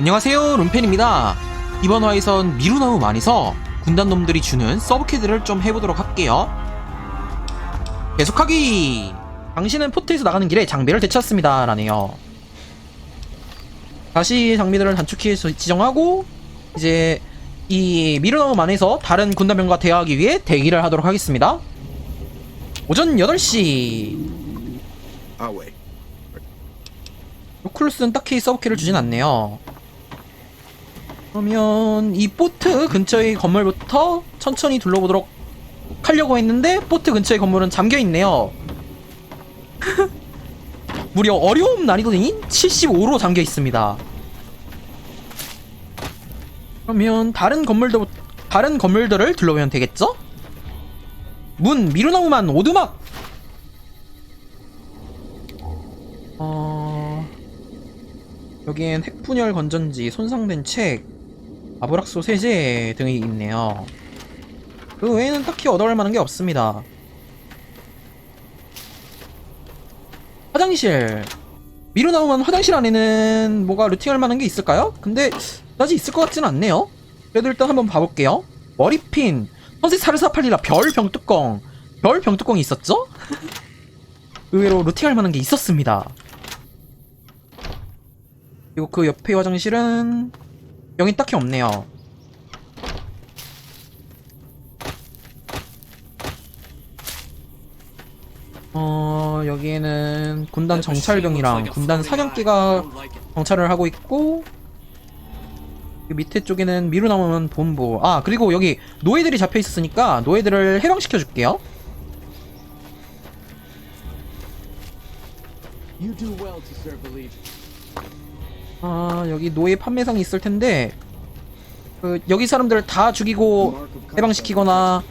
안녕하세요 룸펜입니다. 이번 화에선 미루나무 많이서 군단놈들이 주는 서브캐드를 좀 해보도록 할게요. 계속하기! 당신은 포트에서 나가는 길에 장비를 되찾습니다 라네요. 다시 장비들을 단축키에서 지정하고 이제 이 미루나무 만에서 다른 군단병과 대화하기 위해 대기를 하도록 하겠습니다. 오전 8시. I'll wait. 로클루스는 딱히 서브키를 주진 않네요. 그러면 이 보트 근처의 건물부터 천천히 둘러보도록 하려고 했는데 보트 근처의 건물은 잠겨 있네요. 무려 어려움 난이도인 75로 잠겨 있습니다. 그러면 다른 건물도 다른 건물들을 둘러보면 되겠죠? 문 미루나무만 오두막. 어 여기엔 핵분열 건전지, 손상된 책, 아브락 소 세제 등이 있네요. 그 외에는 딱히 얻어갈 만한 게 없습니다. 화장실. 미루 나오면 화장실 안에는 뭐가 루팅할 만한 게 있을까요? 근데 그다지 있을 것 같지는 않네요. 그래도 일단 한번 봐볼게요. 머리핀, 선셋 사르사팔리라 별 병뚜껑, 별 병뚜껑이 있었죠? 의외로 루팅할 만한 게 있었습니다. 그리고 그 옆에 화장실은 여긴 딱히 없네요. 어 여기에는 군단 정찰병이랑 군단 사냥기가 정찰을 하고 있고 그 밑에 쪽에는 미루 남은 본부 아 그리고 여기 노예들이 잡혀 있었으니까 노예들을 해방시켜 줄게요. You do well to serve the Legion. 아 여기 노예 판매상이 있을 텐데 그 여기 사람들을 다 죽이고 해방시키거나.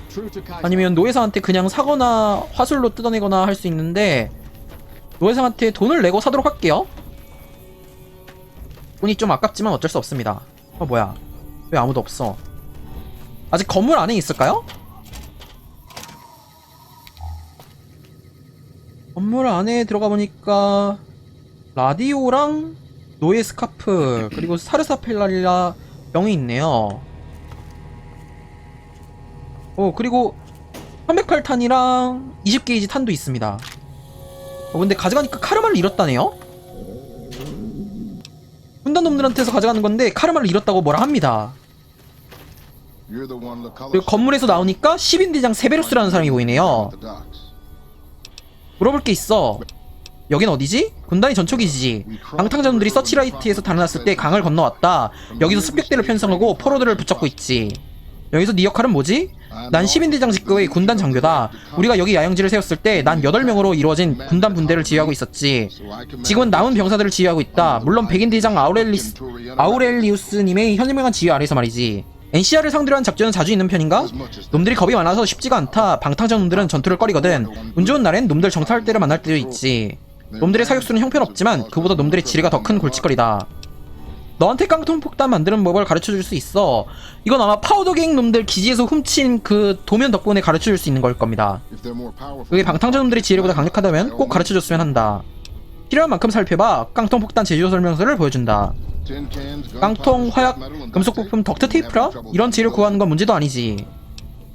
아니면 노예상한테 그냥 사거나 화술로 뜯어내거나 할 수 있는데 노예상한테 돈을 내고 사도록 할게요 돈이 좀 아깝지만 어쩔 수 없습니다 어 뭐야 왜 아무도 없어 아직 건물 안에 있을까요? 건물 안에 들어가 보니까 라디오랑 노예 스카프 그리고 사르사펠라리라 병이 있네요 어 그리고 308탄이랑 20게이지 탄도 있습니다 어 근데 가져가니까 카르마를 잃었다네요? 군단 놈들한테서 가져가는 건데 카르마를 잃었다고 뭐라 합니다 그리고 건물에서 나오니까 10인 대장 세베루스라는 사람이 보이네요. 물어볼 게 있어 여긴 어디지? 군단이 전초기지지 방탕자놈들이 서치라이트에서 달아났을 때 강을 건너왔다 여기서 습격대를 편성하고 포로들을 붙잡고 있지 여기서 네 역할은 뭐지? 난 10인 대장 직급의 군단 장교다 우리가 여기 야영지를 세웠을 때 난 8명으로 이루어진 군단 분대를 지휘하고 있었지 지금은 남은 병사들을 지휘하고 있다 물론 백인 대장 아우렐리스, 아우렐리우스님의 현명한 지휘 아래서 말이지 NCR을 상대로 한 작전은 자주 있는 편인가? 놈들이 겁이 많아서 쉽지가 않다. 방탕자 놈들은 전투를 꺼리거든. 운 좋은 날엔 놈들 정찰 때를 만날 때도 있지. 놈들의 사격수는 형편없지만 그보다 놈들의 지뢰가 더 큰 골칫거리다. 너한테 깡통 폭탄 만드는 법을 가르쳐 줄 수 있어. 이건 아마 파우더갱 놈들 기지에서 훔친 그 도면 덕분에 가르쳐 줄 수 있는 걸 겁니다. 그게 방탕자 놈들의 지혜보다 강력하다면 꼭 가르쳐 줬으면 한다. 필요한 만큼 살펴봐. 깡통 폭탄 제조 설명서를 보여준다. 깡통, 화약, metal, and 금속 duct tape. 부품, 덕트 테이프라? 이런 지혜를 구하는 건 문제도 아니지.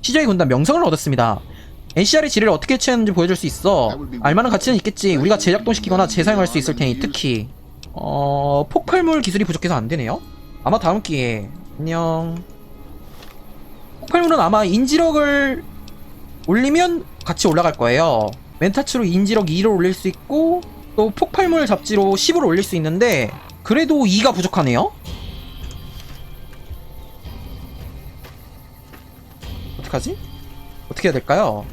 시저의 군단 명성을 얻었습니다. NCR의 지혜를 어떻게 취했는지 보여줄 수 있어. 알만한 가치는 있겠지. 우리가 재작동시키거나 재사용할 수 있을 테니 특히 어 폭발물 기술이 부족해서 안 되네요. 아마 다음 기회에 안녕. 폭발물은 아마 인지력을 올리면 같이 올라갈 거예요. 멘타츠로 인지력 2를 올릴 수 있고 또 폭발물 잡지로 10을 올릴 수 있는데 그래도 2가 부족하네요. 어떡하지? 어떻게 해야 될까요?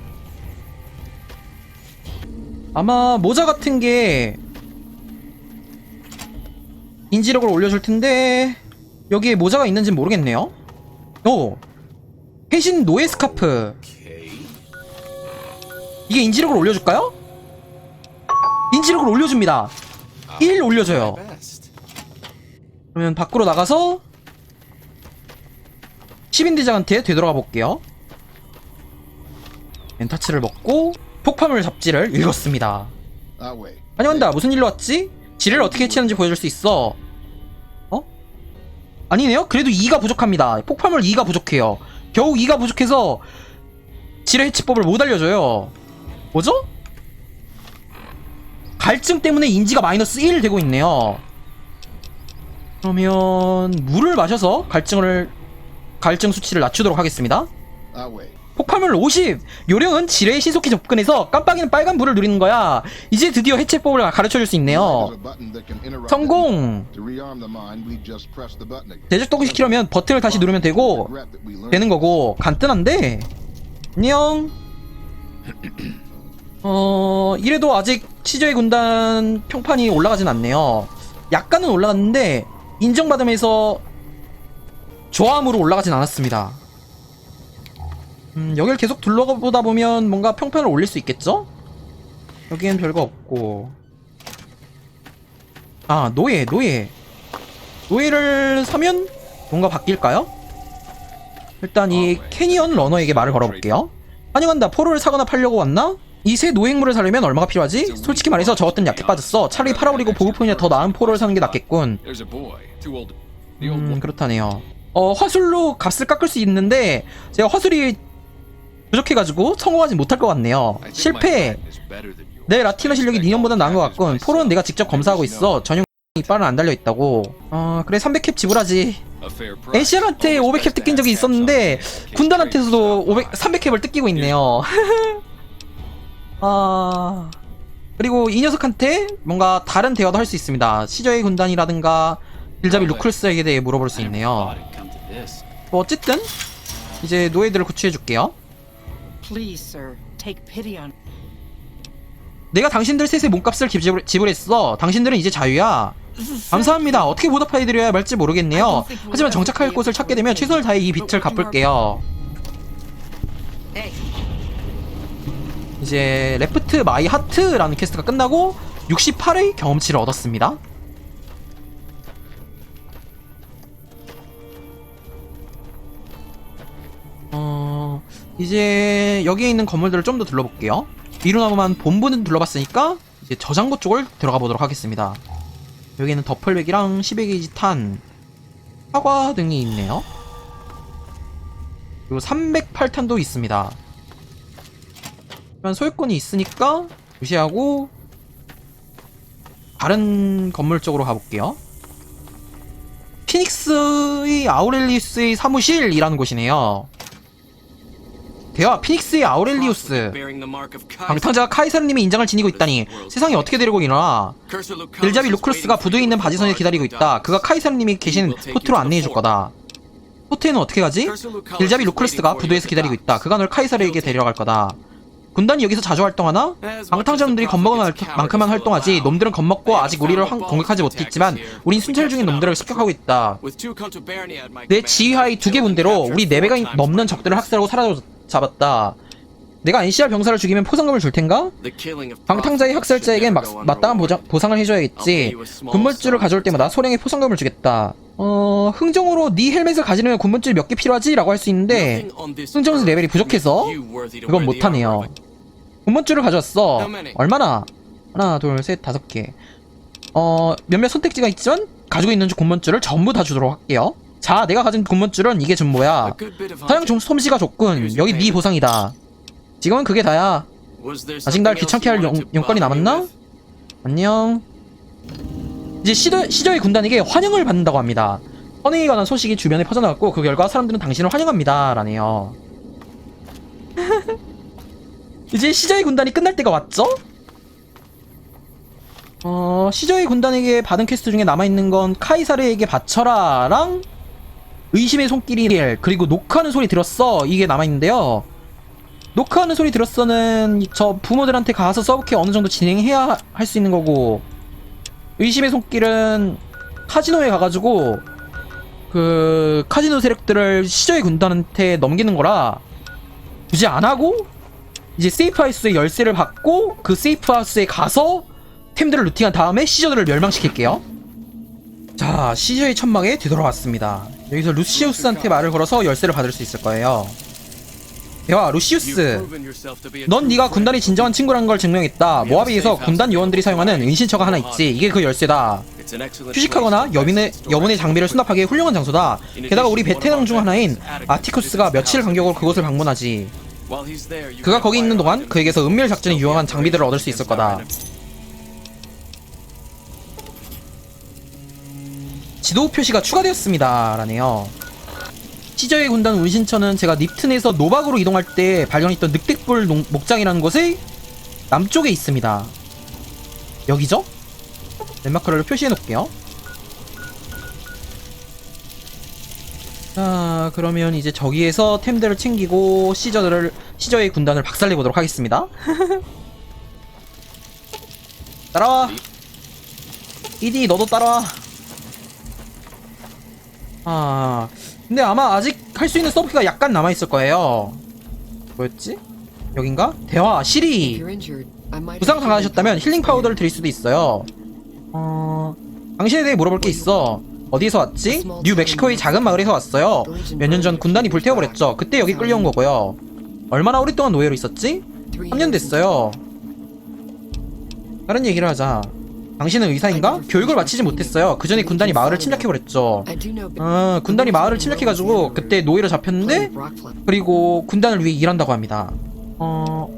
아마 모자 같은 게 인지력을 올려줄 텐데 여기에 모자가 있는지 모르겠네요. 오 해신 노예 스카프 이게 인지력을 올려줄까요? 인지력을 올려줍니다. 1 올려줘요. 그러면 밖으로 나가서 10인 대장한테 되돌아가 볼게요. 멘타츠를 먹고 폭파물 잡지를 읽었습니다. That way. 환영한다. 무슨 일로 왔지? 지뢰를 어떻게 해치는지 보여줄 수 있어. 어? 아니네요? 그래도 2가 부족합니다. 폭발물 2가 부족해요. 겨우 2가 부족해서 지뢰 해치법을 못 알려줘요. 뭐죠? 갈증 때문에 인지가 마이너스 1 되고 있네요. 그러면 물을 마셔서 갈증을 갈증 수치를 낮추도록 하겠습니다. 폭발물 50! 요령은 지뢰에 신속히 접근해서 깜빡이는 빨간 불을 누리는 거야. 이제 드디어 해체법을 가르쳐줄 수 있네요. 성공! it. To rearm the mine, we just press the button again. 대적동을 시키려면 버튼을 다시 누르면 되고 되는 거고 간단한데 안녕 어 이래도 아직 치저의 군단 평판이 올라가진 않네요 약간은 올라갔는데 인정받으면서 조함으로 올라가진 않았습니다 음 여길 계속 둘러보다 보면 뭔가 평판을 올릴 수 있겠죠? 여기엔 별거 없고 아 노예 노예 노예를 사면 뭔가 바뀔까요? 일단 이 캐니언 러너에게 말을 걸어볼게요. 환영한다. 포로를 사거나 팔려고 왔나? 이 새 노획물을 사려면 얼마가 필요하지? 솔직히 말해서 저것들은 약해 빠졌어. 차라리 팔아버리고 보급품이나 더 나은 포로를 사는 게 낫겠군. 음. 그렇다네요. 어, 화술로 값을 깎을 수 있는데 제가 화술이 부족해가지고 성공하지 못할 것 같네요. 실패. 내 라틴어 실력이 네 년보다 나은 것 같군. 포로는 내가 직접 검사하고 있어. 전용 이빨은 안 달려 있다고. 어, 그래 300캡 지불하지. NCR한테 Always 500캡 best to 뜯긴 적이 있었는데 군단한테서도 trade 500, 300캡을 뜯기고 있네요. 아 그리고 이 녀석한테 뭔가 다른 대화도 할 수 있습니다. 시저의 군단이라든가 빌자비 루클스에게 대해 물어볼 수 있네요. 뭐 어쨌든 이제 노예들을 구출해 줄게요. Please, sir, take pity on. 내가 당신들 셋의 몸값을 지불, 지불했어. 당신들은 이제 자유야. 감사합니다. 어떻게 보답해드려야 할지 모르겠네요. 하지만 정착할 곳을 찾게 되면 최선을 다해 이 빚을 갚을게요. 이제 레프트 마이 하트라는 퀘스트가 끝나고 68의 경험치를 얻었습니다. 이제 여기에 있는 건물들을 좀 더 둘러볼게요. 미루나무만 본부는 둘러봤으니까 이제 저장고 쪽을 들어가 보도록 하겠습니다. 여기에는 더플백이랑 10회게이지 탄, 사과 등이 있네요. 그리고 308탄도 있습니다. 하지만 소유권이 있으니까 무시하고 다른 건물 쪽으로 가볼게요. 피닉스의 아우렐리우스의 사무실이라는 곳이네요. 대화 피닉스의 아우렐리우스 방탕자가 카이사르님의 인장을 지니고 있다니 세상이 어떻게 되려고 이러나 빌자비 루크루스가 부두에 있는 바지선에 기다리고 있다. 그가 카이사르님이 계신 포트로 안내해 줄 거다. 포트에는 어떻게 가지? 빌자비 루크루스가 부두에서 기다리고 있다. 그가 널 카이사르에게 데려갈 거다. 군단이 여기서 자주 활동하나? 방탕자놈들이 겁먹은 할- 만큼만 활동하지 놈들은 겁먹고 아직 우리를 황- 공격하지 못했지만 우린 순찰 중인 놈들을 습격하고 있다 내 지휘하의 두 개 분대로 우리 네 배가 넘는 적들을 학살하고 사라 잡았다 내가 NCR 병사를 죽이면 포상금을 줄 텐가? 방탕자의 학살자에겐 막, 마땅한 보장, 보상 을 해줘야겠지 군물줄을 가져올 때마다 소량의 포상금을 주겠다 어... 흥정으로 네 헬멧을 가지려면 군물줄이 몇개 필요하지? 라고 할 수 있는데 흥정수 레벨이 부족해서 그건 못하네요 군문줄을 가져왔어. 얼마나? 하나, 둘, 셋, 다섯 개. 어, 몇몇 선택지가 있지만 가지고 있는 군문줄을 전부 다 주도록 할게요. 자, 내가 가진 군문줄은 이게 전부야. 사용 좀 솜씨가 좋군. 여기 네 보상이다. 지금은 그게 다야. 아직 날 귀찮게 할 용, 용건이 남았나? 안녕. 이제 시저, 시저의 군단에게 환영을 받는다고 합니다. 헌행에 관한 소식이 주변에 퍼져나갔고 그 결과 사람들은 당신을 환영합니다. 라네요. 이제 시저의 군단이 끝날 때가 왔죠? 어, 시저의 군단에게 받은 퀘스트 중에 남아있는 건 카이사르에게 바쳐라랑 의심의 손길이 그리고 노크하는 소리 들었어 이게 남아있는데요 노크하는 소리 들었어는 저 부모들한테 가서 서브캐 어느 정도 진행해야 할 수 있는 거고 의심의 손길은 카지노에 가가지고 그 카지노 세력들을 시저의 군단한테 넘기는 거라 굳이 안 하고 이제 세이프 하우스의 열쇠를 받고 그 세이프 하우스에 가서 템들을 루팅한 다음에 시저들을 멸망시킬게요. 자, 시저의 천막에 되돌아왔습니다. 여기서 루시우스한테 말을 걸어서 열쇠를 받을 수 있을 거예요. 대화 루시우스 넌 네가. 군단이 진정한 친구라는 걸 증명했다 모하비에서 군단 요원들이 사용하는 은신처가 하나 있지 이게 그 열쇠다 휴식하거나 여민의, 여분의. 장비를 수납하기에 훌륭한 장소다 게다가 우리 베테랑 중 하나인 아티쿠스가 며칠 간격으로 그곳을 방문하지 그가 거기 있는 동안 그에게서 은밀 작전에 유용한 장비들을 얻을 수 있을 거다 지도 표시가 추가되었습니다. 라네요. 시저의 군단 운신처는 제가 닙튼에서 노박으로 이동할 때 발견했던 늑대뿔 농- 목장이라는 곳의 남쪽에 있습니다. 여기죠? 랜마크를 표시해 놓을게요. 자, 그러면 이제 저기에서 템들을 챙기고 시저를 시저의 군단을 박살내 보도록 하겠습니다. 따라와. 이디 너도 따라와. 아, 근데 아마 아직 할 수 있는 서브키가 약간 남아 있을 거예요. 뭐였지? 여긴가? 대화 시리. 부상 당하셨다면 힐링 파우더를 드릴 수도 있어요. 어, 당신에 대해 물어볼 게 있어. 어디서 왔지? 뉴 멕시코의 작은 마을에서 왔어요. 몇 년 전 군단이 불태워버렸죠. 그때 여기 끌려온 거고요. 얼마나 오랫동안 노예로 있었지? 3년 됐어요. 다른 얘기를 하자. 당신은 의사인가? 교육을 마치지 못했어요. 그 전에 군단이 마을을 침략해버렸죠. 아, 군단이 마을을 침략해가지고 그때 노예로 잡혔는데 그리고 군단을 위해 일한다고 합니다. 어,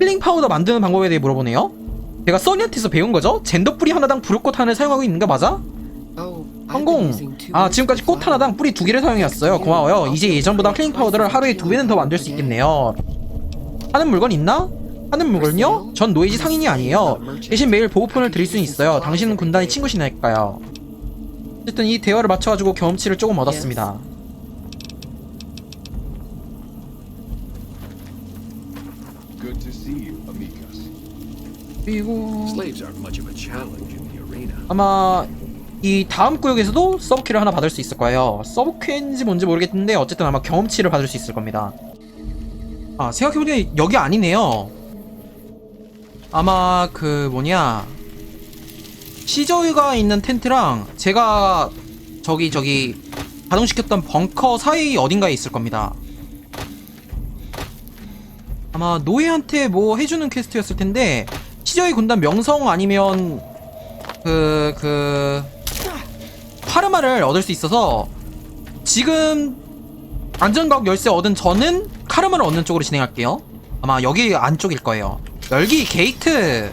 힐링 파우더 만드는 방법에 대해 물어보네요. 제가 써니한테서 배운 거죠? 젠더 뿌리 하나당 부르꽃 하나를 사용하고 있는 거 맞아? 성공! 아, 지금까지 꽃 하나당 뿌리 두 개를 사용해왔어요. 고마워요. 이제 예전보다 힐링 파우더를 하루에 두 배는 더 만들 수 있겠네요. 하는 물건 있나? 하는 물건요? 전 노예지 상인이 아니에요. 대신 매일 보호폰을 드릴 수는 있어요. 당신은 군단의 친구시니까요. 어쨌든 이 대화를 맞춰가지고 경험치를 조금 얻었습니다. You, amigos. 그리고. 아마 이 다음 구역에서도 서브키를 하나 받을 수 있을 거예요. 서브키인지 뭔지 모르겠는데 어쨌든 아마 경험치를 받을 수 있을 겁니다. 아 생각해보니 여기 아니네요. 아마 그 뭐냐 시저가 있는 텐트랑 제가 저기 저기 가동시켰던 벙커 사이 어딘가에 있을 겁니다. 아마 노예한테 뭐 해주는 퀘스트였을 텐데 시저의 군단 명성 아니면 그, 그, 카르마를 얻을 수 있어서 지금 안전각 열쇠 얻은 저는 카르마를 얻는 쪽으로 진행할게요. 아마 여기 안쪽일 거예요. 열기 게이트!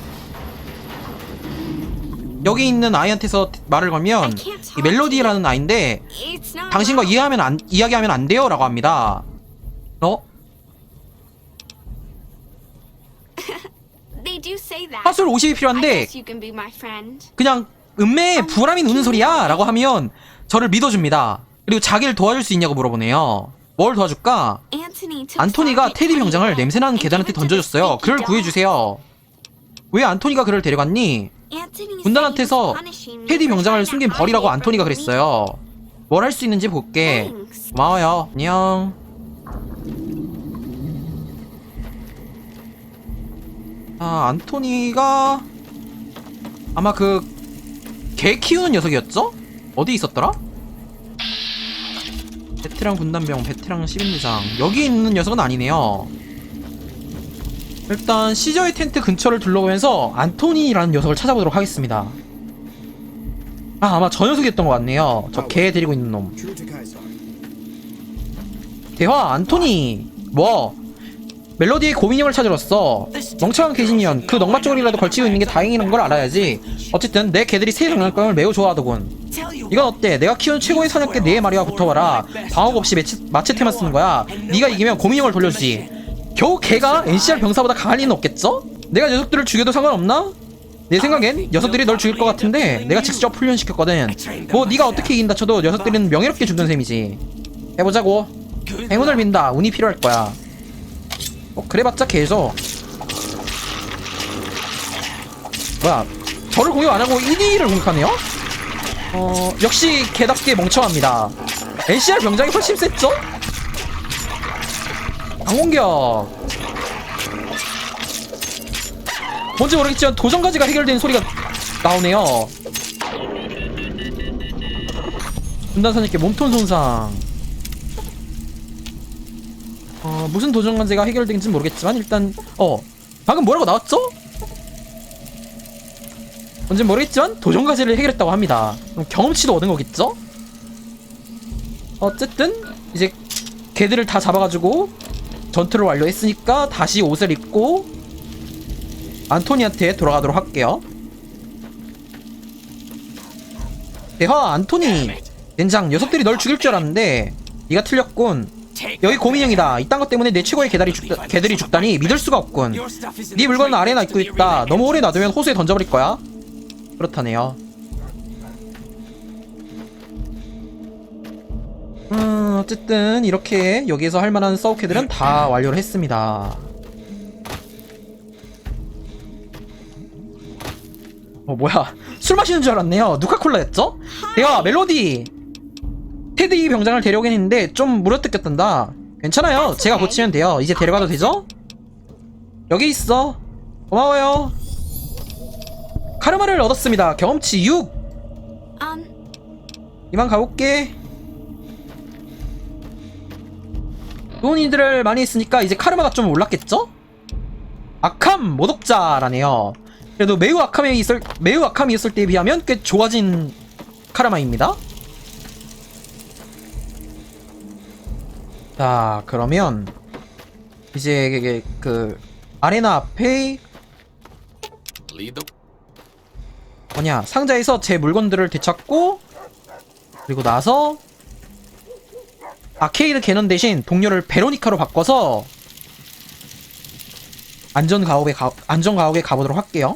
여기 있는 아이한테서 말을 걸면 이 멜로디라는 아이인데 당신과 이해하면 안, 이야기하면 안 돼요 라고 합니다. 어? 화술 50이 I 필요한데. 그냥 음매에 부람이 우는 소리야 라고 하면 저를 믿어줍니다. 그리고 자기를 도와줄 수 있냐고 물어보네요. 뭘 도와줄까? 안토니가 테디 병장을 냄새나는 계단한테 던져줬어요. 그를. 구해주세요. 왜 안토니가 그를 데려갔니? 군단한테서 테디 병장을 숨긴 벌이라고 안토니가. 그랬어요. 뭘 할 수 있는지 볼게. 고마워요. 안녕. 아, 안토니가 아마 그 개 키우는 녀석이었죠? 어디 있었더라? 베테랑 군단병, 베테랑 시민대장. 여기 있는 녀석은 아니네요. 일단 시저의 텐트 근처를 둘러보면서 안토니라는 녀석을 찾아보도록 하겠습니다. 아, 아마 저 녀석이었던 것 같네요. 저 개 데리고 있는 놈. 대화 안토니 뭐 멜로디의 고민형을 찾으렀어. 멍청한 개신년 그 넉마 쪼리라도 걸치고 있는 게 다행이라는 걸 알아야지. 어쨌든 내 개들이 새 장난감을 매우 좋아하더군. 이건 어때? 내가 키우는 최고의 사냥개 네 마리와 붙어봐라. 방어가 없이 매치, 마체테만 쓰는 거야. 네가 이기면 고민형을 돌려주지. 겨우 개가 NCR 병사보다 강할 리는 없겠죠? 내가 녀석들을 죽여도 상관없나? 내 생각엔 녀석들이 널 죽일 것 같은데 내가 직접 훈련시켰거든. 뭐 네가 어떻게 이긴다 쳐도 녀석들은 명예롭게 죽는 셈이지. 해보자고. 행운을 빈다. 운이 필요할 거야. 어, 그래봤자 개죠. 뭐야? 저를 공격 안 하고 1위를 공격하네요? 어, 역시 개답게 멍청합니다. NCR 병장이 훨씬 셌죠? 강공격. 뭔지 모르겠지만 도전까지가 해결된 소리가 나오네요. 분단사님께 몸통 손상. 어, 무슨 도전 관제가 해결된지 모르겠지만 일단 어 방금 뭐라고 나왔죠? 뭔지 모르겠지만 도전 과제를 해결했다고 합니다. 그럼 경험치도 얻은 거겠죠? 어쨌든 이제 걔들을 다 잡아가지고 전투를 완료했으니까 다시 옷을 입고 안토니한테 돌아가도록 할게요. 대화 안토니 젠장 녀석들이 널 죽일 줄 알았는데 네가 틀렸군. 여기 고민형이다. 이딴 것 때문에 내 최고의 개들이 죽다, 개들이 죽다니 믿을 수가 없군. 네 물건은 아래에 놔있고 있다. 너무 오래 놔두면 호수에 던져버릴 거야. 그렇다네요. 음, 어쨌든 이렇게 여기에서 할 만한 서브캐들은 다 완료를 했습니다. 어 뭐야 술 마시는 줄 알았네요. 누가 콜라였죠? 내가 멜로디 테디 병장을 데려오긴 했는데 좀 물어뜯겼단다. 괜찮아요. 제가 고치면 돼요. 이제 데려가도 되죠? 여기 있어. 고마워요. 카르마를 얻었습니다. 경험치 6. Um, 이만 가볼게. 좋은 일들을 많이 했으니까 이제 카르마가 좀 올랐겠죠? 악함 모독자라네요. 그래도 매우 악함에 있을 매우 악함이 있을 때에 비하면 꽤 좋아진 카르마입니다. 자 그러면 이제 이게 그 아레나 앞에 the 뭐냐 상자에서 제 물건들을 되찾고 그리고 나서 아케이드 캐논 대신 동료를 베로니카로 바꿔서 안전 가옥에 가 안전 가옥에 가보도록 할게요.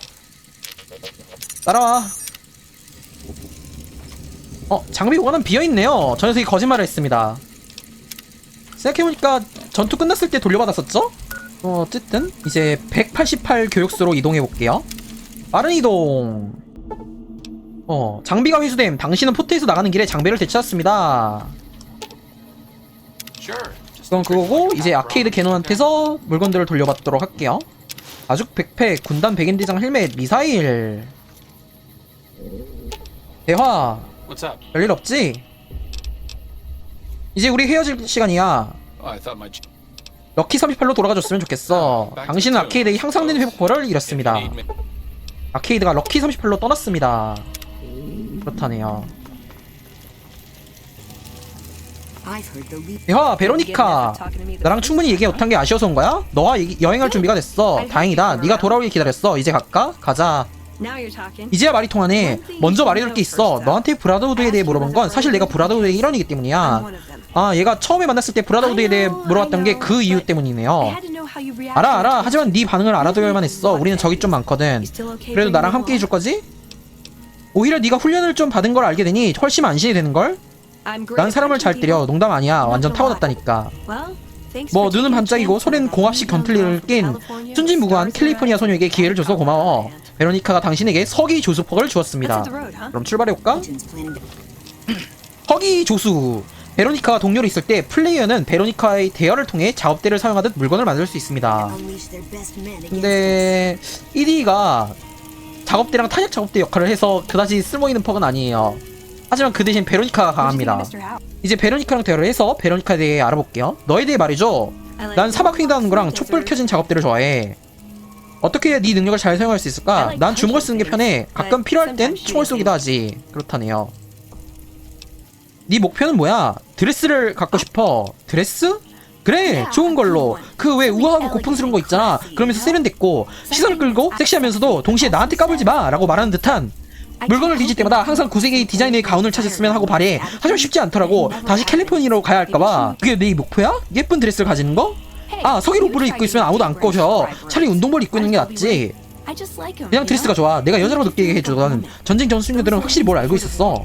따라와. 어 장비 보관은 비어 있네요. 저 녀석이 거짓말을 했습니다. 생각해보니까 전투 끝났을 때 돌려받았었죠? 어, 어쨌든 이제 188 교육소로 이동해 볼게요. 빠른 이동. 어, 장비가 회수됨. 당신은 포트에서 나가는 길에 장비를 되찾았습니다. 그건 그거고 이제 아케이드 캐논한테서 물건들을 돌려받도록 할게요. 가죽 백팩, 군단 백인대장 헬멧, 미사일. 대화. 별일 없지? 이제 우리 헤어질 시간이야. Oh, I thought my ch- 럭키 38로 돌아가줬으면 좋겠어. 당신은 아케이드의 향상된 회복포를 잃었습니다. Need me- 아케이드가 럭키 38로 떠났습니다. 그렇다네요. 대화 베로니카 나랑 충분히 얘기 못한 게 아쉬워서 온 거야? 너와 얘기- 여행할 준비가 됐어 다행이다 네가 돌아오길 기다렸어 이제 갈까? 가자 이제야 말이 통하네. 먼저 말해둘 게 있어. 너한테 브라더우드에 대해 물어본 건 사실 내가 브라더우드의 일원이기 때문이야. 아 얘가 처음에 만났을 때 브라더우드에 대해 물어봤던 게 그 이유 때문이네요. 알아 알아. 하지만 네 반응을 알아둬야만 했어. 우리는 적이 좀 많거든. 그래도 나랑 함께 해줄 거지? 오히려 네가 훈련을 좀 받은 걸 알게 되니 훨씬 안심이 되는 걸? 난 사람을 잘 때려. 농담 아니야. 완전 타고났다니까. 뭐 눈은 반짝이고 소리는 공합식 견틀리를 낀 순진무구한 캘리포니아 소녀에게 기회를 줘서 고마워 베로니카가 당신에게 서기 조수퍽을 주었습니다. 그럼 출발해볼까? 서기 조수. 베로니카와 동료로 있을 때 플레이어는 베로니카의 대여를 통해 작업대를 사용하듯 물건을 만들 수 있습니다. 근데 1위가 작업대랑 탄약 작업대 역할을 해서 그다지 쓸모있는 퍽은 아니에요. 하지만 그 대신 베로니카가 강합니다. 이제 베로니카랑 대화를 해서 베로니카에 대해 알아볼게요. 너에 대해 말이죠. 난 사막 횡단하는 거랑 촛불 켜진 작업들을 좋아해. 어떻게 네 능력을 잘 사용할 수 있을까? 난 주먹을 쓰는 게 편해. 가끔 필요할 땐 총을 쏘기도 하지. 그렇다네요. 네 목표는 뭐야? 드레스를 갖고 싶어. 드레스? 그래, 좋은 걸로. 그 왜 우아하고 고풍스러운 거 있잖아. 그러면서 세련됐고 시선을 끌고 섹시하면서도 동시에 나한테 까불지 마라고 말하는 듯한 물건을 뒤질 때마다 항상 구색의 디자인의 가운을 찾았으면 하고 바래. 하지만 쉽지 않더라고. 다시 캘리포니아로 가야 할까봐. 그게 네 목표야? 예쁜 드레스를 가지는 거? 아, 서기 로브를 입고 있으면 아무도 안 꼬셔. 차라리 운동복을 입고 있는 게 낫지. 그냥 드레스가 좋아. 내가 여자로 느끼게 해주던 전쟁 전수녀들은 확실히 뭘 알고 있었어.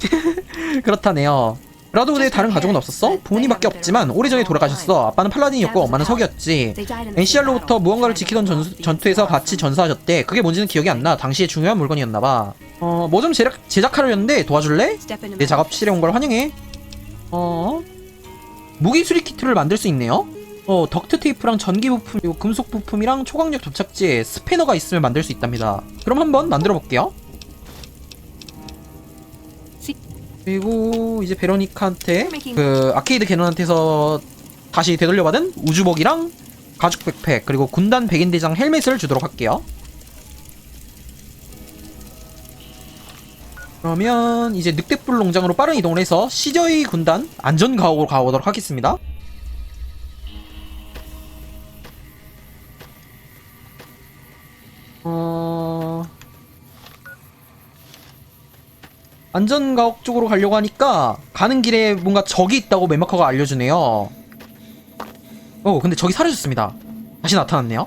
그렇다네요. 브라더우드에 다른 가족은 없었어? 부모님밖에 없지만 오래전에 돌아가셨어. 아빠는 팔라딘이었고 엄마는 석이었지. NCR로부터 무언가를 지키던 전수, 전투에서 같이 전사하셨대. 그게 뭔지는 기억이 안 나. 당시에 중요한 물건이었나봐. 어, 뭐 좀 제작, 제작하려는데 도와줄래? 내 작업실에 온 걸 환영해. 어? 무기 수리 키트를 만들 수 있네요? 어, 덕트 테이프랑 전기 부품, 그리고 금속 부품이랑 초강력 도착지에 스패너가 있으면 만들 수 있답니다. 그럼 한번 만들어 볼게요. 그리고 이제 베로니카한테 그 아케이드 캐논한테서 다시 되돌려받은 우주복이랑 가죽 백팩 그리고 군단 백인 대장 헬멧을 주도록 할게요. 그러면 이제 늑대불 농장으로 빠른 이동을 해서 시저이 군단 안전 가옥으로 가보도록 하겠습니다. 어... 안전 가옥 쪽으로 가려고 하니까 가는 길에 뭔가 적이 있다고 맵마커가 알려주네요. 어, 근데 적이 사라졌습니다. 다시 나타났네요.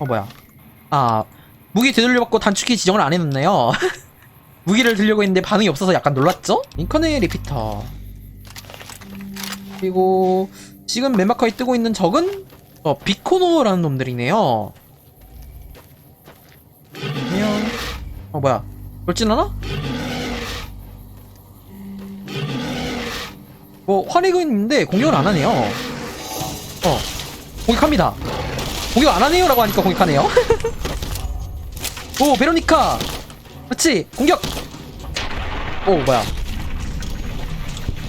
어, 뭐야. 아, 무기 되돌려받고 단축키 지정을 안 해놓네요. 무기를 들려고 했는데 반응이 없어서 약간 놀랐죠? 링컨의 리피터. 그리고 지금 맵마커에 뜨고 있는 적은 어, 비코노라는 놈들이네요. 그냥 어 뭐야 돌진하나? 뭐 화내고 있는데 공격을 안 하네요. 어 공격합니다. 공격 안 하네요 라고 하니까 공격하네요. 오 베로니카 그렇지 공격. 오 뭐야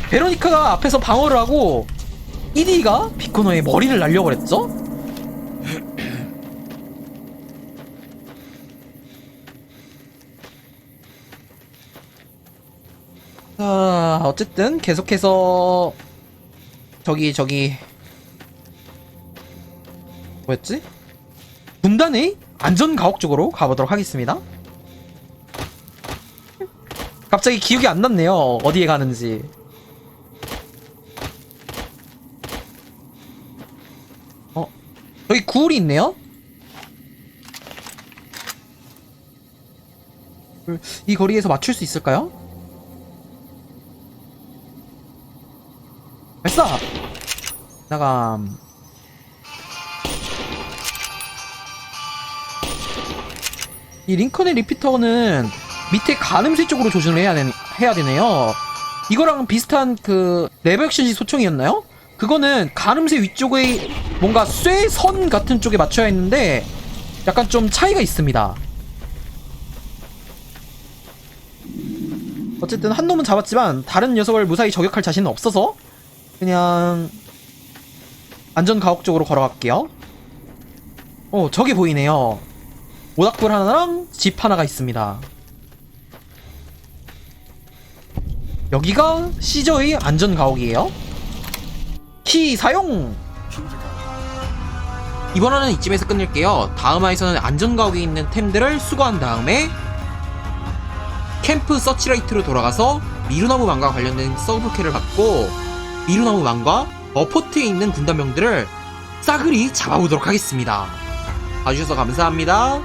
베로니카가 앞에서 방어를 하고 이디가 비코노의 머리를 날려버렸죠? 자, 어쨌든 계속해서 저기 저기 뭐였지? 분단의 안전 가옥 쪽으로 가보도록 하겠습니다. 갑자기 기억이 안 났네요. 어디에 가는지. 어, 여기 구울이 있네요. 이 거리에서 맞출 수 있을까요? 발사! 나감. 이 링컨의 리피터는 밑에 가늠쇠 쪽으로 조준을 해야, 되, 해야 되네요. 이거랑 비슷한 그 레버 액션시 소총이었나요? 그거는 가늠쇠 위쪽의 뭔가 쇠선 같은 쪽에 맞춰야 했는데 약간 좀 차이가 있습니다. 어쨌든 한 놈은 잡았지만 다른 녀석을 무사히 저격할 자신은 없어서 그냥 안전 가옥 쪽으로 걸어갈게요. 어, 저기 보이네요. 모닥불 하나랑 집 하나가 있습니다. 여기가 시저의 안전 가옥이에요. 키 사용! 이번 화는 이쯤에서 끝낼게요. 다음 화에서는 안전 가옥에 있는 템들을 수거한 다음에 캠프 서치라이트로 돌아가서 미루나무 망과 관련된 서브캐를 받고 미루나무 망과 어포트에 있는 군단병들을 싸그리 잡아보도록 하겠습니다. 봐주셔서 감사합니다.